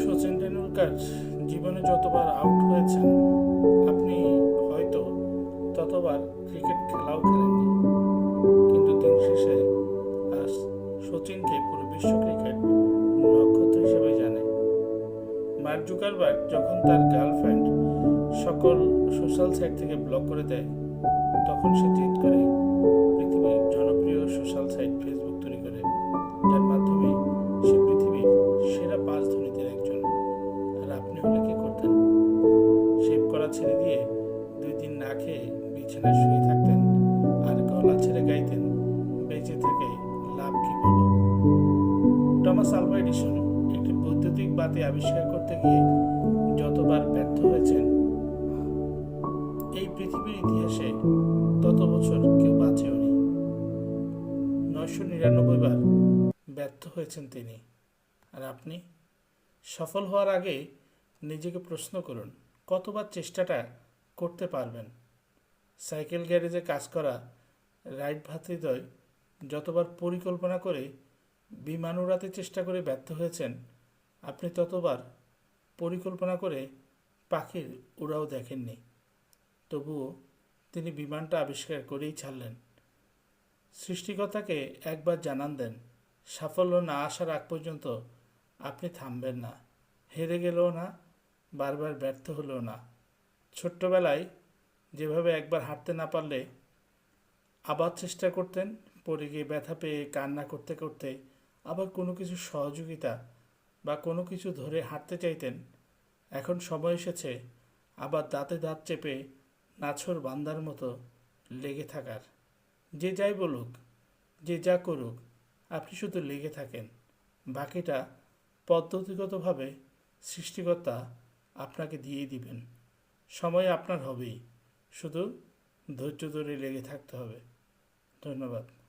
সচিন টেন্ডুলকার জীবনে যতবার আউট হয়েছেন, আপনি হয়তো ততবার ক্রিকেট খেলাও খেলেননি। কিন্তু দিন শেষে আজ সচিনকে পুরো বিশ্ব ক্রিকেট নক্ষত্র হিসেবে জানে। মার্ক জুকারবার্গ যখন তার গার্লফ্রেন্ড সকল সোশ্যাল সাইট থেকে ব্লক করে দেয়, তখন সে জিদ করে পৃথিবীর জনপ্রিয় সোশ্যাল সাইট পাঁচ একজন আর আপনি হলে কি করতেন? শেভ করা ছেড়ে দিয়ে দুই দিন না খেয়ে বিছানায় শুয়ে থাকতেন আর গলা ছেড়ে গাইতেন, বেঁচে থেকে লাভ কি বলো? টমাস আলভা এডিসন একটি বৈদ্যুতিক বাতি আবিষ্কার করতে গিয়ে যতবার ব্যর্থ হয়েছেন, এই পৃথিবীর ইতিহাসে তত বছর কেউ বাঁচেওনি নয়শো নিরানব্বই বার ব্যর্থ হয়েছেন তিনি। আর আপনি? সফল হওয়ার আগে নিজেকে প্রশ্ন করুন, কতবার চেষ্টাটা করতে পারবেন? সাইকেল গ্যারেজে কাজ করা রাইট ভাতৃদ্বয়, যতবার পরিকল্পনা করে বিমান উড়াতে চেষ্টা করে ব্যর্থ হয়েছেন, আপনি ততবার পরিকল্পনা করে পাখির উড়াও দেখেননি। তবুও তিনি বিমানটা আবিষ্কার করেই ছাড়লেন। সৃষ্টিকর্তাকে একবার জানান দেন, সাফল্য না আসার আগ পর্যন্ত আপনি থামবেন না। হেরে গেলেও না, বারবার ব্যর্থ হলেও না। ছোট্টবেলায় যেভাবে একবার হাঁটতে না পারলে আবার চেষ্টা করতেন, পড়ে গিয়ে ব্যথা পেয়ে কান্না করতে করতে আবার কোনো কিছু সহযোগিতা বা কোনো কিছু ধরে হাঁটতে চাইতেন, এখন সময় এসেছে আবার দাঁতে দাঁত চেপে নাছর বান্দার মতো লেগে থাকার। যে যাই বলুক, যে যা করুক, আপনি শুধু লেগে থাকেন, বাকিটা পদ্ধতিগতভাবে সৃষ্টিকর্তা আপনাকে দিয়ে দিবেন। সময় আপনার হবেই। শুধু ধৈর্য ধরে লেগে থাকতে হবে। ধন্যবাদ।